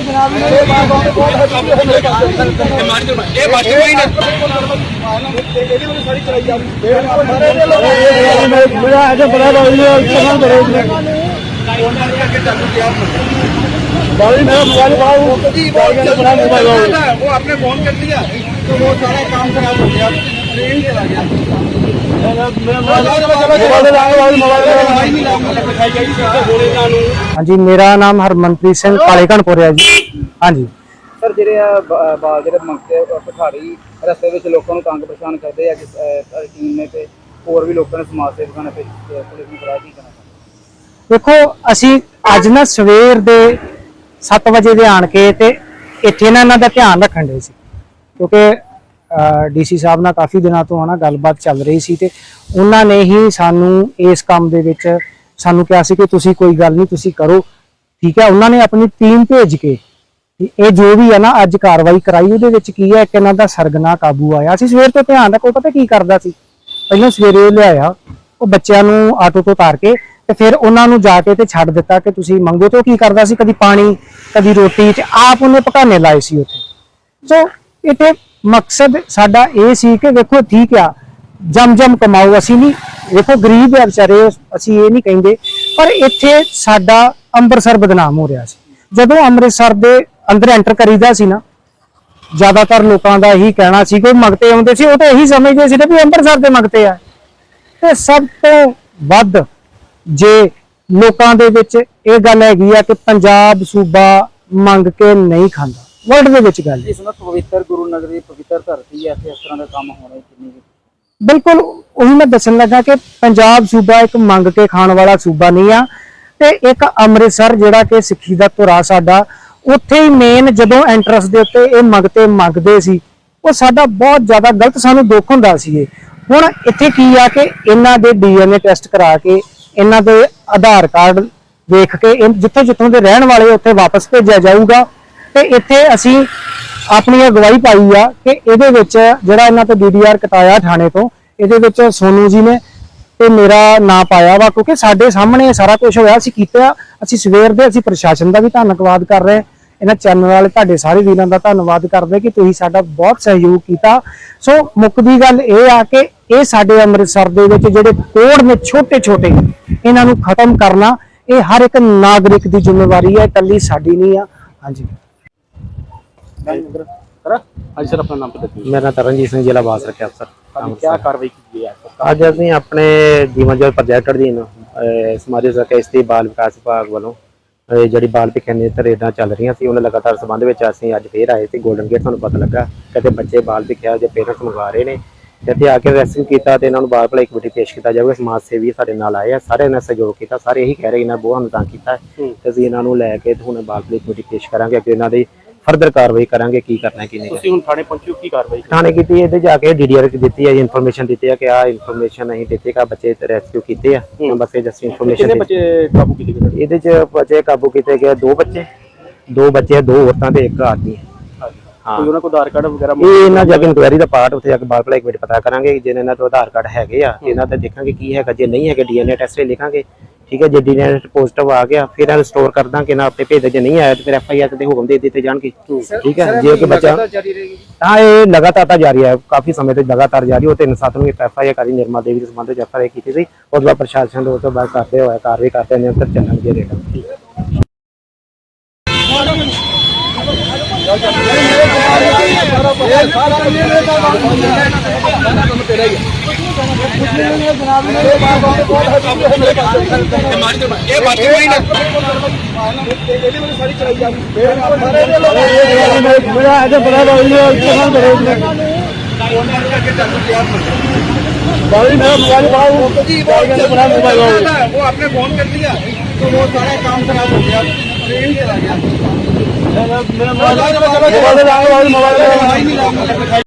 ਜਨਾਬ ਨੇ ਇਹ ਬਾਤ ਬਹੁਤ ਹੱਥ ਤੇ ਮੇਰੇ ਕਰਦੇ ਮਾਰੀ ਜੋ ਇਹ ਬਾਕੀ ਕੋਈ ਨਾ ਇਹਦੀ ਮੈਨੂੰ ਸਾਰੀ ਚਲਾਈ ਜਾ ਰਹੀ ਮੇਰਾ ਅਜੇ ਬੜਾ ਬੜਾ ਇਸਤੇਮਾਲ ਕਰੋ ਬਾਲੀ ਮੇਰਾ ਮੋਬਾਈਲ ਬਾਹਰ जी वो बड़ा मोबाइल हो वो आपने फोन कर दिया तो वो सारा काम खराब हो गया ਹਾਂਜੀ ਮੇਰਾ ਨਾਮ ਹਰਮਨਪ੍ਰੀਤ ਸਿੰਘ ਕਾਲੇਕਣਪੁਰਿਆ ਜੀ। ਹਾਂਜੀ। ਸਰ ਜਿਹੜੇ ਆ ਬਾਲ ਜਿਹੜੇ ਮੰਗਤੇ ਪਠਾੜੀ ਰਸਤੇ ਵਿੱਚ ਲੋਕਾਂ ਨੂੰ ਤੰਗ ਪਰੇਸ਼ਾਨ ਕਰਦੇ ਆ ਕਿ ਟੀਮ ਨੇ ਤੇ ਹੋਰ ਵੀ ਲੋਕਾਂ ਨੇ ਸਮਾਜ ਸੇਵਕਾਂ ਨੇ ਪੁਲਿਸ ਨੂੰ ਬੁਲਾਇਆ ਕੀ ਕਰਨਾ। ਦੇਖੋ ਅਸੀਂ ਅੱਜ ਨਾ ਸਵੇਰ ਦੇ 7 ਵਜੇ ਦੇ ਆਣ ਕੇ ਤੇ ਇੱਥੇ ਨਾ ਇਹਨਾਂ ਦਾ ਧਿਆਨ ਰੱਖਣ ਦੇ ਸੀ। ਕਿਉਂਕਿ ਡੀਸੀ ਸਾਹਿਬ ਨਾਲ ਕਾਫੀ ਦਿਨਾਂ ਤੋਂ ਹਨਾ ਗੱਲਬਾਤ ਚੱਲ ਰਹੀ ਸੀ ਤੇ ਉਹਨਾਂ ਨੇ ਹੀ ਸਾਨੂੰ ਇਸ ਕੰਮ ਦੇ ਵਿੱਚ ਸਾਨੂੰ ਕਿਹਾ ਸੀ ਕਿ ਤੁਸੀਂ ਕੋਈ ਗੱਲ ਨਹੀਂ, ਤੁਸੀਂ ਕਰੋ। ਠੀਕ ਹੈ, ਉਹਨਾਂ ਨੇ ਆਪਣੀ ਟੀਮ ਭੇਜ ਕੇ ਇਹ ਜੋ ਵੀ ਹੈ ਨਾ ਅੱਜ ਕਾਰਵਾਈ ਕਰਾਈ, ਉਹਦੇ ਵਿੱਚ ਕੀ ਹੈ ਕਿ ਇਹਨਾਂ ਦਾ ਸਰਗਨਾ ਕਾਬੂ ਆਇਆ। ਸੀ ਸਵੇਰ ਤੋਂ ਧਿਆਨ ਰੱਖੋ, ਪਤਾ ਕੀ ਕਰਦਾ ਸੀ? ਪਹਿਲਾਂ ਸਵੇਰੇ ਲਿਆਇਆ, ਉਹ ਬੱਚਿਆਂ ਨੂੰ ਆਟੋ ਤੋਂ ਉਤਾਰ ਕੇ ਤੇ ਫਿਰ ਉਹਨਾਂ ਨੂੰ ਜਾ ਕੇ ਤੇ ਛੱਡ ਦਿੱਤਾ ਕਿ ਤੁਸੀਂ ਮੰਗੋ ਤੇ ਉਹ ਕੀ ਕਰਦਾ ਸੀ? ਕਦੀ ਪਾਣੀ, ਕਦੀ ਰੋਟੀ, ਤੇ ਆਪ ਉਹਨੇ ਪਕਾਨੇ ਲਾਏ ਸੀ ਉੱਥੇ। ਸੋ ਇਥੇ ਮਕਸਦ ਸਾਡਾ ਇਹ ਸੀ ਕਿ ਵੇਖੋ ਠੀਕ ਆ ਜਮ ਜਮ ਕਮਾਓ, ਅਸੀਂ ਨਹੀਂ, ਵੇਖੋ ਗਰੀਬ ਆ ਵਿਚਾਰੇ, ਅਸੀਂ ਇਹ ਨਹੀਂ ਕਹਿੰਦੇ, ਪਰ ਇੱਥੇ ਸਾਡਾ ਅੰਮ੍ਰਿਤਸਰ ਬਦਨਾਮ ਹੋ ਰਿਹਾ ਸੀ। ਜਦੋਂ ਅੰਮ੍ਰਿਤਸਰ ਦੇ ਅੰਦਰ ਐਂਟਰ ਕਰੀਦਾ ਸੀ ਨਾ, ਜ਼ਿਆਦਾਤਰ ਲੋਕਾਂ ਦਾ ਇਹੀ ਕਹਿਣਾ ਸੀ ਕਿ ਮੰਗਤੇ ਆਉਂਦੇ ਸੀ, ਉਹ ਤਾਂ ਇਹੀ ਸਮਝਦੇ ਸੀ ਨਾ ਵੀ ਅੰਮ੍ਰਿਤਸਰ ਦੇ ਮੰਗਤੇ ਆ। ਤੇ ਸਭ ਤੋਂ ਵੱਧ ਜੇ ਲੋਕਾਂ ਦੇ ਵਿੱਚ ਇਹ ਗੱਲ ਹੈਗੀ ਆ ਕਿ ਪੰਜਾਬ ਸੂਬਾ ਮੰਗ ਕੇ ਨਹੀਂ ਖਾਂਦਾ। ਵਰਲਡ ਦੇ ਵਿੱਚ ਗੱਲ ਹੈ। ਇਸ ਨੂੰ ਪਵਿੱਤਰ ਗੁਰੂ ਨਗਰ ਦੀ ਪਵਿੱਤਰ ਧਰਤੀ ਹੈ ਇੱਥੇ ਇਸ ਤਰ੍ਹਾਂ ਦਾ ਕੰਮ ਹੋਣਾ ਹੀ ਕਿੰਨੀ ਬਿਲਕੁਲ ਉਹੀ ਮੈਂ ਦੱਸਣ ਲੱਗਾ ਕਿ ਪੰਜਾਬ ਸੂਬਾ ਇੱਕ ਮੰਗ ਕੇ ਖਾਣ ਵਾਲਾ ਸੂਬਾ ਨਹੀਂ ਆ ਤੇ ਇੱਕ ਅੰਮ੍ਰਿਤਸਰ ਜਿਹੜਾ ਕਿ ਸਿੱਖੀ ਦਾ ਧੁਰਾ ਸਾਡਾ ਉੱਥੇ ਹੀ ਮੇਨ ਜਦੋਂ ਐਂਟਰਸ ਦੇ ਉੱਤੇ ਇਹ ਮੰਗਤੇ ਮੰਗਦੇ ਸੀ ਉਹ ਸਾਡਾ ਬਹੁਤ ਜ਼ਿਆਦਾ ਗਲਤ ਸਾਨੂੰ ਦੁੱਖ ਹੁੰਦਾ ਸੀ ਇਹ। ਹੁਣ ਇੱਥੇ ਕੀ ਆ ਕਿ ਇਹਨਾਂ ਦੇ ਡੀਐਨਏ ਟੈਸਟ ਕਰਾ ਕੇ ਇਹਨਾਂ ਦੇ ਆਧਾਰ ਕਾਰਡ ਵੇਖ ਕੇ ਜਿੱਥੇ ਜਿੱਥੋਂ ਦੇ ਰਹਿਣ ਵਾਲੇ ਉੱਥੇ ਵਾਪਸ ਭੇਜਿਆ ਜਾਊਗਾ ਤੇ ਇੱਥੇ ਅਸੀਂ ਆਪਣੀ ਅਗਵਾਈ ਪਾਈ ਆ ਕਿ ਇਹਦੇ ਵਿੱਚ ਜਿਹੜਾ ਇਹਨਾਂ ਤੋਂ ਡੀਡੀਆਰ ਕਟਾਇਆ ਥਾਣੇ ਤੋਂ, ਇਹਦੇ ਵਿੱਚ ਸੋਨੂ ਜੀ ਨੇ ਤੇ ਮੇਰਾ ਨਾਂ ਪਾਇਆ ਵਾ, ਕਿਉਂਕਿ ਸਾਡੇ ਸਾਹਮਣੇ ਸਾਰਾ ਕੁਝ ਹੋਇਆ, ਅਸੀਂ ਕੀਤਾ, ਅਸੀਂ ਸਵੇਰ ਦੇ ਅਸੀਂ ਪ੍ਰਸ਼ਾਸਨ ਦਾ ਵੀ ਧੰਨਵਾਦ ਕਰ ਰਹੇ ਇਹਨਾਂ ਚੈਨਲ ਵਾਲੇ ਤੁਹਾਡੇ ਸਾਰੇ ਵੀਰਾਂ ਦਾ ਧੰਨਵਾਦ ਕਰਦੇ ਕਿ ਤੁਸੀਂ ਸਾਡਾ ਬਹੁਤ ਸਹਿਯੋਗ ਕੀਤਾ। ਸੋ ਮੁੱਕਦੀ ਗੱਲ ਇਹ ਆ ਕਿ ਇਹ ਸਾਡੇ ਅੰਮ੍ਰਿਤਸਰ ਦੇ ਵਿੱਚ ਜਿਹੜੇ ਕੋੜ ਨੇ ਛੋਟੇ ਛੋਟੇ ਇਹਨਾਂ ਨੂੰ ਖਤਮ ਕਰਨਾ, ਇਹ ਹਰ ਇੱਕ ਨਾਗਰਿਕ ਦੀ ਜ਼ਿੰਮੇਵਾਰੀ ਹੈ, ਇਕੱਲੀ ਸਾਡੀ ਨਹੀਂ ਆ। ਹਾਂਜੀ। ਸਰ ਆਪਣਾ ਨਾਮ ਮੇਰਾ ਨਾਮ ਤਰਨਜੀਤ ਸਿੰਘ ਜ਼ਿਲ੍ਹਾ ਬਾਸ ਰੱਖਿਆ ਅਫਸਰ ਕੀ ਕਾਰਵਾਈ ਕੀਤੀ ਹੈ? ਅੱਜ ਅਸੀਂ ਆਪਣੇ ਜੀਵਨ ਜੋਤ ਪ੍ਰੋਜੈਕਟ ਅਧੀਨ ਸਮਾਜਿਕ ਸੁਰੱਖਿਆ ਇਸਤਰੀ ਬਾਲ ਵਿਕਾਸ ਵਿਭਾਗ ਵੱਲੋਂ ਜਿਹੜੀ ਬਾਲ ਭਿੱਖਿਆ ਤਰੇਡਾਂ ਚੱਲ ਰਹੀਆਂ ਸੀ ਉਹਨਾਂ ਲਗਾਤਾਰ ਸੰਬੰਧ ਵਿੱਚ ਅਸੀਂ ਅੱਜ ਫੇਰ ਆਏ ਸੀ 골ਡਨ ਗੇਟ ਤੁਹਾਨੂੰ ਪਤਾ ਲੱਗਾ ਕਿ ਬੱਚੇ ਬਾਲ ਭਿੱਖਿਆ ਜੇ ਪੇਰੈਂਟਸ ਮੰਗਵਾ ਰਹੇ ਨੇ ਤੇ ਇੱਥੇ ਆ ਕੇ ਰੈਸਕਿਊ ਕੀਤਾ ਤੇ ਇਹਨਾਂ ਨੂੰ ਬਾਲ ਭਲਾਈ ਕਮੇਟੀ ਪੇਸ਼ ਕੀਤਾ ਜਾਊਗਾ ਸਮਾਜ ਸੇਵੀ ਸਾਡੇ ਨਾਲ ਆਏ ਆ ਸਾਰਿਆਂ ਨੇ ਸਹਿਯੋਗ ਕੀਤਾ ਸਾਰੇ ਇਹੀ ਕਹਿ ਰਹੇ ਇਹਨਾਂ ਬੋਹਾਂ ਨੂੰ ਤਾਂ ਕੀਤਾ ਤੇ ਅਸੀਂ ਇਹਨਾਂ ਨੂੰ ਲੈ ਕੇ ਤੇ ਹੁਣ ਬਾਲ ਭਲਾਈ ਕਮੇਟੀ ਪੇਸ਼ ਕਰਾਂਗੇ ਅੱਗੇ ਇਹਨਾਂ ਦੀ ਫਰਦਰ ਕਾਰਵਾਈ ਕਰਾਂਗੇ ਕੀ ਕਰਨਾ ਕੀ ਨਹੀਂ। ਤੁਸੀਂ ਹੁਣ ਥਾਣੇ ਪਹੁੰਚੋ ਕੀ ਕਾਰਵਾਈ ਥਾਣੇ ਕੀਤੀ ਇਹਦੇ ਜਾ ਕੇ ਡੀਡੀਆਰ ਦਿੱਤੀ ਹੈ ਇਨਫੋਰਮੇਸ਼ਨ ਦਿੱਤੀ ਹੈ ਕਿ ਆ ਇਨਫੋਰਮੇਸ਼ਨ ਅਸੀਂ ਦਿੱਤੀ ਕਾ ਬੱਚੇ ਰੈਸਕਿਊ ਕੀਤੇ ਆ। ਬਸ ਇਹ ਜਸਟ ਕਿੰਨੇ ਇਨਫੋਰਮੇਸ਼ਨ ਬੱਚੇ ਕਾਬੂ ਕੀਤੇ ਗਏ? ਇਹਦੇ ਚ ਬੱਚੇ ਕਾਬੂ ਕੀਤੇ ਗਏ ਦੋ ਬੱਚੇ ਦੋ ਬੱਚੇ ਦੋ ਔਰਤਾਂ ਤੇ ਇੱਕ ਆਦਮੀ ਹੈ ਹਾਂ ਕੋਈ ਉਹਨਾਂ ਕੋਲ ਆਧਾਰ ਕਾਰਡ ਵਗੈਰਾ ਇਹ ਇਹਨਾਂ ਜਾ ਕੇ ਇਨਕੁਆਇਰੀ ਦਾ ਪਾਰਟ ਉੱਥੇ ਜਾ ਕੇ ਬਾਲ ਭਲਾਈ ਕਮੇਟੀ ਪਤਾ ਕਰਾਂਗੇ ਜੇ ਇਹਨਾਂ ਤੋਂ ਆਧਾਰ ਕਾਰਡ ਹੈਗੇ ਆ ਇਹਨਾਂ ਤੇ ਦੇਖਾਂਗੇ ਕੀ ਹੈਗਾ ਜੇ ਨਹੀਂ ਹੈਗੇ ਡੀਐਨਏ ਟੈਸਟ ਲਿਖਾਂਗੇ। ਠੀਕ ਹੈ ਜੇ ਡੀਐਨਏ ਪੋਜ਼ਿਟਿਵ ਆ ਗਿਆ ਫਿਰ ਇਹਨੂੰ ਸਟੋਰ ਕਰ ਦਾਂਗੇ ਨਾ ਆਪਣੇ ਭੇਜ ਜੇ ਨਹੀਂ ਆਇਆ ਤੇ ਫਿਰ ਐਫਆਈਆਰ ਤੇ ਹੁਕਮ ਦੇ ਦਿੱਤੇ ਜਾਣਗੇ। ਠੀਕ ਹੈ ਜੇ ਕੋਈ ਬੱਚਾ ਹਾਂ ਇਹ ਲਗਾਤਾਰ ਤਾਂ ਜਾਰੀ ਹੈ ਕਾਫੀ ਸਮੇਂ ਤੋਂ ਲਗਾਤਾਰ ਜਾਰੀ ਤਿੰਨ ਸੱਤ ਨੂੰ ਇੱਕ ਐਫਆਈਆਰ ਕਰੀ ਨਿਰਮਾ ਦੇਵੀ ਦੇ ਸੰਬੰਧ ਵਿੱਚ ਐਫਆਈਆਰ ਕੀਤੀ ਸੀ ਉਸ ਬਾਅਦ ਪ੍ਰਸ਼ਾਸਨ ਦੇ ਉਸ ਤੋਂ ਬਾਅਦ ਕਰਦੇ ਹੋਏ ਕਾਰਵਾਈ ਕਰਦੇ ਨੇ ਅੰਦਰ ਚੱਲਣਗੇ ਰੇਟ। ਇਹ ਬਾਕੀ ਕੋਈ ਨਾ ਇਹਦੀ ਮੈਨੂੰ ਸਾਰੀ ਚਲਾਈ ਜਾ ਰਹੀ ਮੇਰਾ ਅਜੇ ਬੜਾ ਬੜਾ ਇਸਤੇਮਾਲ ਕਰੋ ਬਾਲੀ ਮੇਰਾ ਮੋਬਾਈਲ ਬਾਹਰ जी वो बड़ा मोबाइल हो वो आपने फोन कर दिया तो वो सारा काम खराब हो गया ट्रेन चला गया موبائل